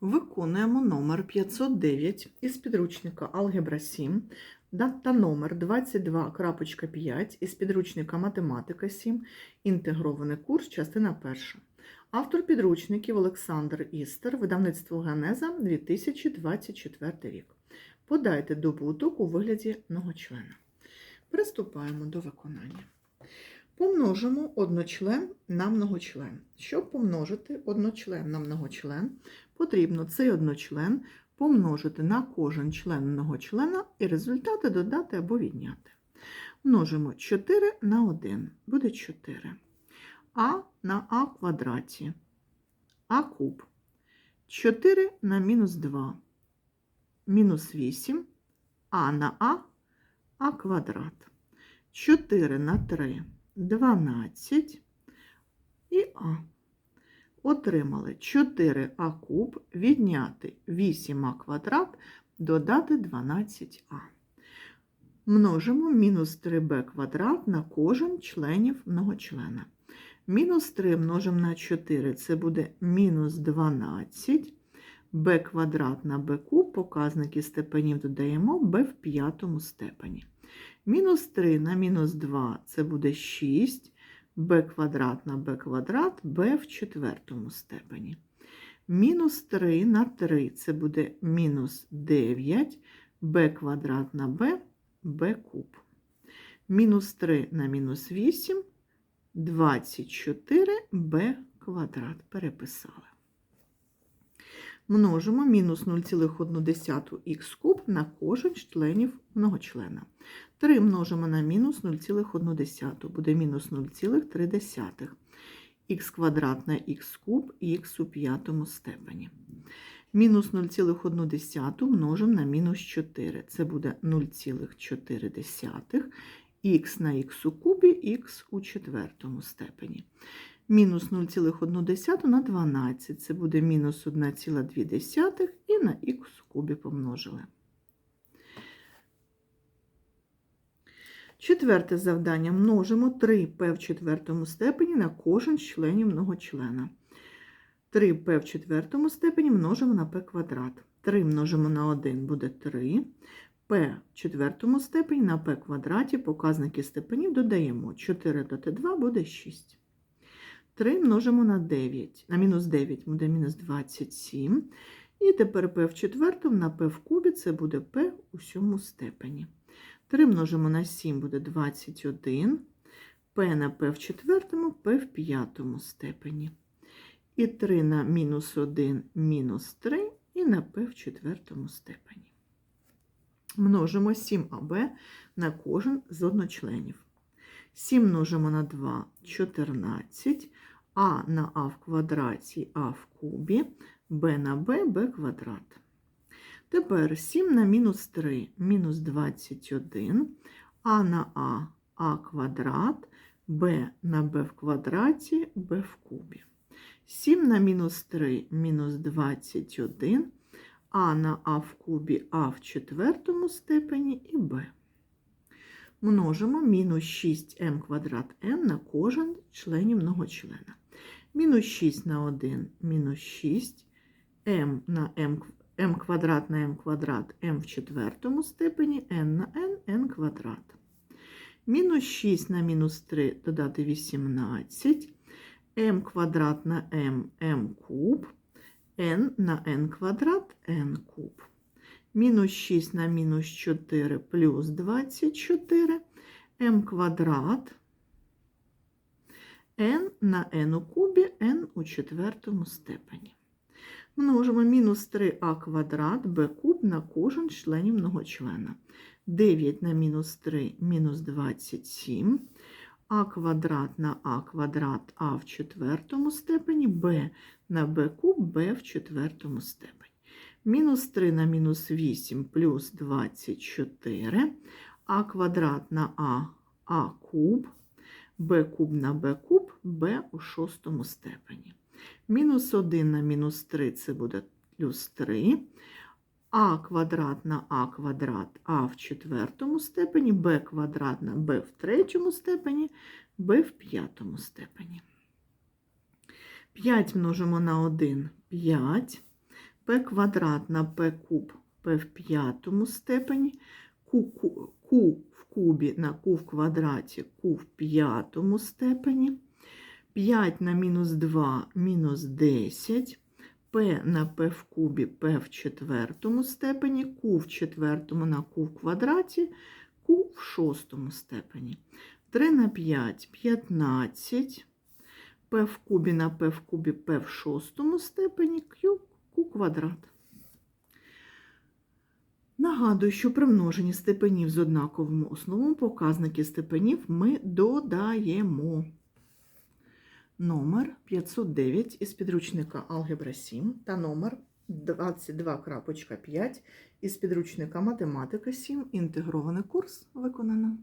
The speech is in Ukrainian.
Виконуємо номер 509 із підручника Алгебра 7 да- та номер 22.5 із підручника Математика 7, інтегрований курс, частина 1. Автор підручників Олександр Істер, видавництво Генеза 2024 рік. Подайте добуток у вигляді многочлена. Приступаємо до виконання. Помножимо одночлен на многочлен. Щоб помножити одночлен на многочлен, потрібно цей одночлен помножити на кожен член многочлена і результати додати або відняти. Множимо 4 на 1, буде 4. А на а квадраті, а куб. 4 на мінус 2, мінус 8, а на а, а квадрат. 4 на 3, 12 і а. Отримали 4а куб, відняти 8а квадрат, додати 12а. Множимо мінус 3b квадрат на кожен членів многочлена. Мінус 3 множимо на 4, це буде мінус 12. b квадрат на b куб, показники степенів додаємо b в п'ятому степені. Мінус 3 на мінус 2 це буде 6 b квадрат на b квадрат, b в четвертому степені. Мінус 3 на 3 це буде мінус 9 b квадрат на b, b куб. Мінус 3 на мінус 8 24 b квадрат. Переписали. Множимо мінус 0,1х куб на кожен з членів многочлена. 3 множимо на мінус 0,1, буде мінус 0,3. х квадрат на х куб х у п'ятому степені. Мінус 0,1 множимо на мінус 4. Це буде 0,4. х на х у кубі, х у четвертому степені. Мінус 0,1 на 12. Це буде мінус 1,2 і на х у кубі помножили. Четверте завдання. Множимо 3p в четвертому степені на кожен з членів многочлена. 3p в четвертому степені множимо на p квадрат. 3 множимо на 1 буде 3. p в четвертому степені на p квадраті показники степенів додаємо. 4 додати 2 буде 6. 3 множимо на 9. На мінус 9 буде мінус 27. І тепер p в четвертому на p в кубі це буде p у сьому степені. 3 множимо на 7 буде 21, p на p в четвертому, p в п'ятому степені. І 3 на мінус 1 мінус 3 і на p в четвертому степені. Множимо 7аб на кожен з одночленів. 7 множимо на 2 14, а на а в квадраті, а в кубі, b на b, b квадрат. Тепер 7 на мінус 3 мінус 21, а на а а квадрат, b на b в квадраті, b в кубі. 7 на мінус 3 мінус 21, а на а в кубі а в четвертому степені і b. Множимо мінус 6m квадрат n на кожен членів многочлена. Мінус 6 на 1 мінус 6, m на m m квадрат на m квадрат m в четвертому степені, n на n, n квадрат. Мінус 6 на мінус 3 додати 18, m квадрат на m, m куб, n на n квадрат, n куб. Мінус 6 на мінус 4 плюс 24, m квадрат, n на n у кубі, n у четвертому степені. Множимо мінус 3а квадрат b куб на кожен з членів многочлена. 9 на мінус 3 мінус 27, а квадрат на а квадрат а в четвертому степені, b на b куб, b в четвертому степені. Мінус 3 на мінус 8 плюс 24, а квадрат на а, а куб, b куб на b куб, b у шостому степені. Мінус 1 на мінус 3 це буде плюс 3. А квадрат на А квадрат А в четвертому степені, Б квадрат на Б в третьому степені, Б в п'ятому степені. 5 множимо на 1 5. P квадрат на p куб p в п'ятому степені, q, q, q в кубі на q в квадраті q в п'ятому степені, 5 на мінус 2 мінус 10, p на p в кубі p в четвертому степені, q в четвертому на q в квадраті, q в шостому степені. 3 на 5 – 15, p в кубі на p в кубі p в шостому степені, q, q квадрат. Нагадую, що при множенні степенів з однаковим основом показники степенів ми додаємо. Номер 509 із підручника Алгебра 7 та номер 22.5 із підручника Математика 7. Інтегрований курс виконано.